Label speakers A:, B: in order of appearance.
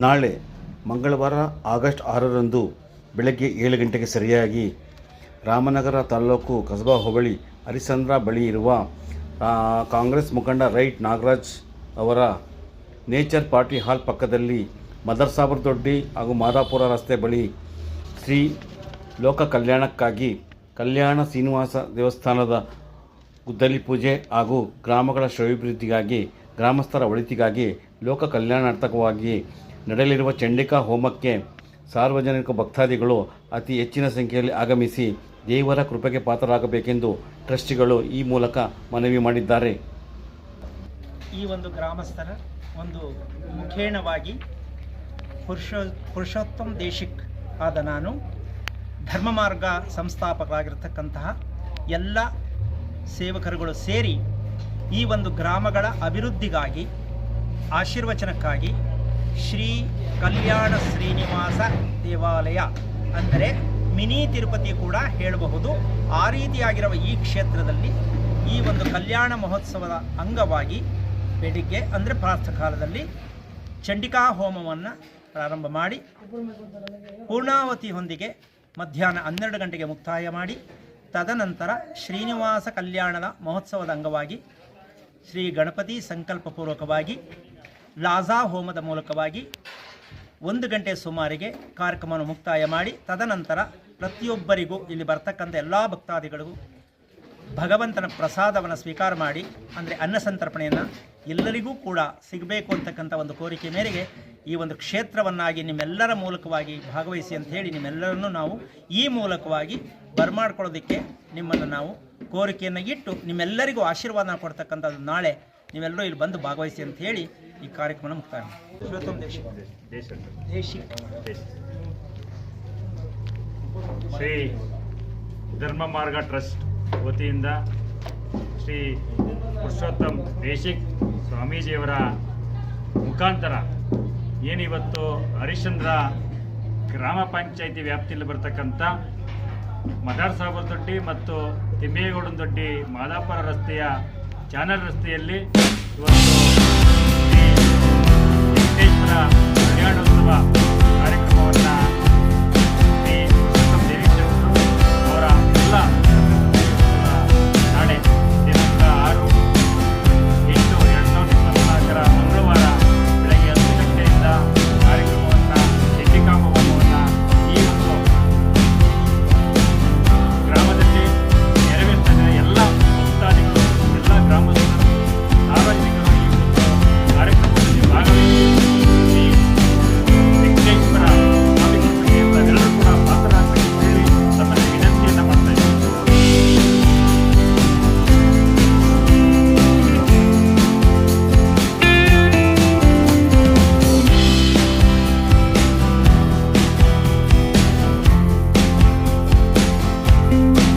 A: ನಾಳೆ ಮಂಗಳವಾರ ಆಗಸ್ಟ್ ಆರರಂದು ಬೆಳಗ್ಗೆ ಏಳು ಗಂಟೆಗೆ ಸರಿಯಾಗಿ ರಾಮನಗರ ತಾಲೂಕು ಕಸಬಾ ಹೋಬಳಿ ಹರಿಸಂದ್ರ ಬಳಿ ಇರುವ ಕಾಂಗ್ರೆಸ್ ಮುಖಂಡ ರೈಟ್ ನಾಗರಾಜ್ ಅವರ ನೇಚರ್ ಪಾರ್ಟಿ ಹಾಲ್ ಪಕ್ಕದಲ್ಲಿ ಮದರ್ ಸಾಬರ್ ದೊಡ್ಡಿ ಹಾಗೂ ಮಾದಾಪುರ ರಸ್ತೆ ಬಳಿ ಶ್ರೀ ಲೋಕ ಕಲ್ಯಾಣಕ್ಕಾಗಿ ಕಲ್ಯಾಣ ಶ್ರೀನಿವಾಸ ದೇವಸ್ಥಾನದ ಗುದ್ದಲಿ ಪೂಜೆ ಹಾಗೂ ಗ್ರಾಮಗಳ ಶ್ರೇಯೋಭಿವೃದ್ಧಿಗಾಗಿ ಗ್ರಾಮಸ್ಥರ ಒಳಿತಿಗಾಗಿ ಲೋಕ ಕಲ್ಯಾಣಾರ್ಥಕವಾಗಿ ನಡೆಯಲಿರುವ ಚಂಡಿಕಾ ಹೋಮಕ್ಕೆ ಸಾರ್ವಜನಿಕ ಭಕ್ತಾದಿಗಳು ಅತಿ ಹೆಚ್ಚಿನ ಸಂಖ್ಯೆಯಲ್ಲಿ ಆಗಮಿಸಿ ದೇವರ ಕೃಪೆಗೆ ಪಾತ್ರರಾಗಬೇಕೆಂದು ಟ್ರಸ್ಟಿಗಳು ಈ ಮೂಲಕ ಮನವಿ ಮಾಡಿದ್ದಾರೆ.
B: ಈ ಒಂದು ಗ್ರಾಮಸ್ಥರ ಒಂದು ಮುಖೇಣವಾಗಿ ಪುರುಷ ಪುರುಷೋತ್ತಮ್ ದೇಶಿಕ್ ಆದ ನಾನು ಧರ್ಮ ಮಾರ್ಗ ಸಂಸ್ಥಾಪಕರಾಗಿರ್ತಕ್ಕಂತಹ ಎಲ್ಲ ಸೇವಕರುಗಳು ಸೇರಿ ಈ ಒಂದು ಗ್ರಾಮಗಳ ಅಭಿವೃದ್ಧಿಗಾಗಿ, ಆಶೀರ್ವಚನಕ್ಕಾಗಿ ಶ್ರೀ ಕಲ್ಯಾಣ ಶ್ರೀನಿವಾಸ ದೇವಾಲಯ ಅಂದರೆ ಮಿನಿ ತಿರುಪತಿ ಕೂಡ ಹೇಳಬಹುದು. ಆ ರೀತಿಯಾಗಿರುವ ಈ ಕ್ಷೇತ್ರದಲ್ಲಿ ಈ ಒಂದು ಕಲ್ಯಾಣ ಮಹೋತ್ಸವದ ಅಂಗವಾಗಿ ಬೆಳಿಗ್ಗೆ ಅಂದರೆ ಪ್ರಾರ್ಥ ಕಾಲದಲ್ಲಿ ಚಂಡಿಕಾ ಹೋಮವನ್ನು ಪ್ರಾರಂಭ ಮಾಡಿ ಪೂರ್ಣಾವತಿಯೊಂದಿಗೆ ಮಧ್ಯಾಹ್ನ ಹನ್ನೆರಡು ಗಂಟೆಗೆ ಮುಕ್ತಾಯ ಮಾಡಿ, ತದನಂತರ ಶ್ರೀನಿವಾಸ ಕಲ್ಯಾಣದ ಮಹೋತ್ಸವದ ಅಂಗವಾಗಿ ಶ್ರೀ ಗಣಪತಿ ಸಂಕಲ್ಪಪೂರ್ವಕವಾಗಿ ಲಾಜಾ ಹೋಮದ ಮೂಲಕವಾಗಿ ಒಂದು ಗಂಟೆ ಸುಮಾರಿಗೆ ಕಾರ್ಯಕ್ರಮವನ್ನು ಮುಕ್ತಾಯ ಮಾಡಿ, ತದನಂತರ ಪ್ರತಿಯೊಬ್ಬರಿಗೂ ಇಲ್ಲಿ ಬರ್ತಕ್ಕಂಥ ಎಲ್ಲ ಭಕ್ತಾದಿಗಳಿಗೂ ಭಗವಂತನ ಪ್ರಸಾದವನ್ನು ಸ್ವೀಕಾರ ಮಾಡಿ, ಅಂದರೆ ಅನ್ನ ಸಂತರ್ಪಣೆಯನ್ನು ಎಲ್ಲರಿಗೂ ಕೂಡ ಸಿಗಬೇಕು ಅಂತಕ್ಕಂಥ ಒಂದು ಕೋರಿಕೆ ಮೇರೆಗೆ ಈ ಒಂದು ಕ್ಷೇತ್ರವನ್ನಾಗಿ ನಿಮ್ಮೆಲ್ಲರ ಮೂಲಕವಾಗಿ ಭಾಗವಹಿಸಿ ಅಂತ ಹೇಳಿ ನಿಮ್ಮೆಲ್ಲರನ್ನು ನಾವು ಈ ಮೂಲಕವಾಗಿ ಬರ್ಮಾಡ್ಕೊಳ್ಳೋದಕ್ಕೆ ನಿಮ್ಮನ್ನು ನಾವು ಕೋರಿಕೆಯನ್ನು ಇಟ್ಟು ನಿಮ್ಮೆಲ್ಲರಿಗೂ ಆಶೀರ್ವಾದ ಕೊಡ್ತಕ್ಕಂಥದ್ದು ನಾಳೆ. ನೀವೆಲ್ಲರೂ ಇಲ್ಲಿ ಬಂದು ಭಾಗವಹಿಸಿ ಅಂತ ಹೇಳಿ ಈ ಕಾರ್ಯಕ್ರಮ ಮುಕ್ತಾಯ
C: ಶ್ರೀ ಧರ್ಮ ಮಾರ್ಗ ಟ್ರಸ್ಟ್ ವತಿಯಿಂದ ಶ್ರೀ ಪುರುಷೋತ್ತಮ್ ದೇಶಿಕ್ ಸ್ವಾಮೀಜಿಯವರ ಮುಖಾಂತರ ಏನಿವತ್ತು ಹರಿಶ್ಚಂದ್ರ ಗ್ರಾಮ ಪಂಚಾಯಿತಿ ವ್ಯಾಪ್ತಿಯಲ್ಲಿ ಬರ್ತಕ್ಕಂಥ ಮದಾರ್ ಸಾಗರ್ ದೊಡ್ಡಿ ಮತ್ತು ತಿಮ್ಮೇಗೌಡನ ದೊಡ್ಡಿ ಮಾದಾಪುರ ರಸ್ತೆಯ ಚಾನಲ್ ರಸ್ತೆಯಲ್ಲಿ ಇವತ್ತು から、ありがと。you